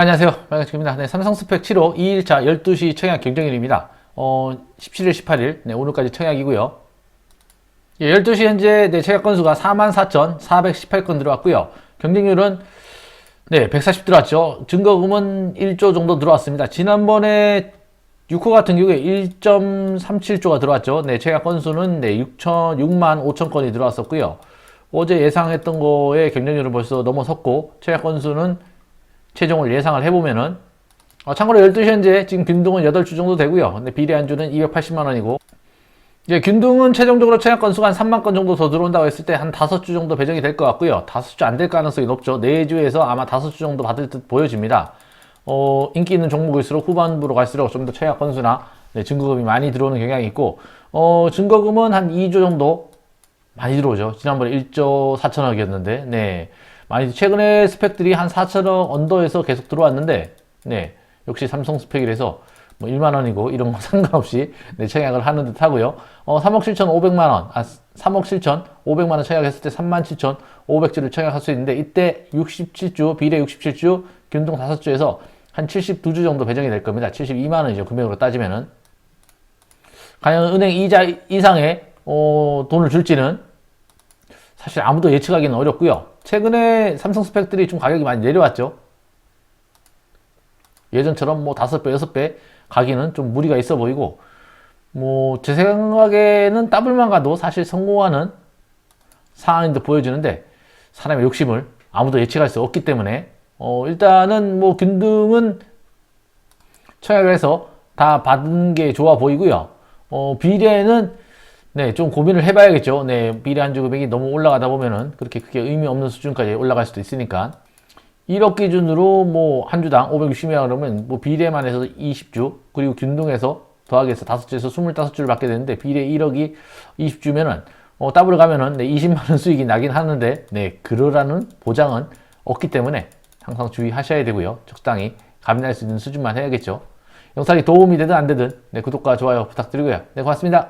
안녕하세요. 반갑습니다. 네, 삼성 스펙 7호 2일차 12시 청약 경쟁일입니다. 어, 17일, 18일, 네, 오늘까지 청약이고요. 예, 12시 현재 네, 청약 건수가 44,418건 들어왔고요. 경쟁률은 네, 140 들어왔죠. 증거금은 1조 정도 들어왔습니다. 지난번에 6호 같은 경우에 1.37조가 들어왔죠. 네, 청약 건수는 네, 6천, 6만 5천 건이 들어왔었고요. 어제 예상했던 거에 경쟁률을 벌써 넘어섰고, 청약 건수는 최종을 예상을 해보면은 어, 참고로 12시 현재 지금 균등은 8주 정도 되고요. 근데 비례 안주는 280만 원이고 이제 균등은 최종적으로 청약 건수가 한 3만 건 정도 더 들어온다고 했을 때 한 5주 정도 배정이 될 것 같고요. 5주 안 될 가능성이 높죠. 4주에서 아마 5주 정도 받을 듯 보여집니다. 어, 인기 있는 종목일수록 후반부로 갈수록 좀 더 청약 건수나 네, 증거금이 많이 들어오는 경향이 있고 어, 증거금은 한 2조 정도 많이 들어오죠. 지난번에 1조 4천억이었는데, 네. 많이, 최근에 스펙들이 한 4천억 언더에서 계속 들어왔는데, 네. 역시 삼성 스펙이라서 뭐 1만 원이고 이런 거 상관없이 네, 청약을 하는 듯 하고요. 어, 3억 7천 5백만원, 아, 3억 7천 5백만원 청약했을 때 3만 7천 5백주를 청약할 수 있는데, 이때 67주, 비례 67주, 균등 5주에서 한 72주 정도 배정이 될 겁니다. 72만 원이죠. 금액으로 따지면은. 과연 은행 이자 이상의 어, 돈을 줄지는 사실 아무도 예측하기는 어렵고요. 최근에 삼성 스펙들이 좀 가격이 많이 내려왔죠. 예전처럼 뭐 다섯 배, 여섯 배 가기는 좀 무리가 있어 보이고, 뭐 제 생각에는 더블만 가도 사실 성공하는 상황인 듯 보여지는데 사람의 욕심을 아무도 예측할 수 없기 때문에 어, 일단은 뭐 균등은 청약을 해서 다 받은 게 좋아 보이고요. 어, 비례는 네, 좀 고민을 해봐야겠죠. 네, 비례 한주 금액이 너무 올라가다 보면은 그렇게 크게 의미 없는 수준까지 올라갈 수도 있으니까. 1억 기준으로 뭐 한 주당 560명 그러면 뭐 비례만 해서 20주 그리고 균등해서 더하기 해서 5주에서 25주를 받게 되는데 비례 1억이 20주면은 어, 더블 가면은 네, 20만 원 수익이 나긴 하는데 네, 그러라는 보장은 없기 때문에 항상 주의하셔야 되고요. 적당히 감내할 수 있는 수준만 해야겠죠. 영상이 도움이 되든 안 되든 네, 구독과 좋아요 부탁드리고요. 네, 고맙습니다.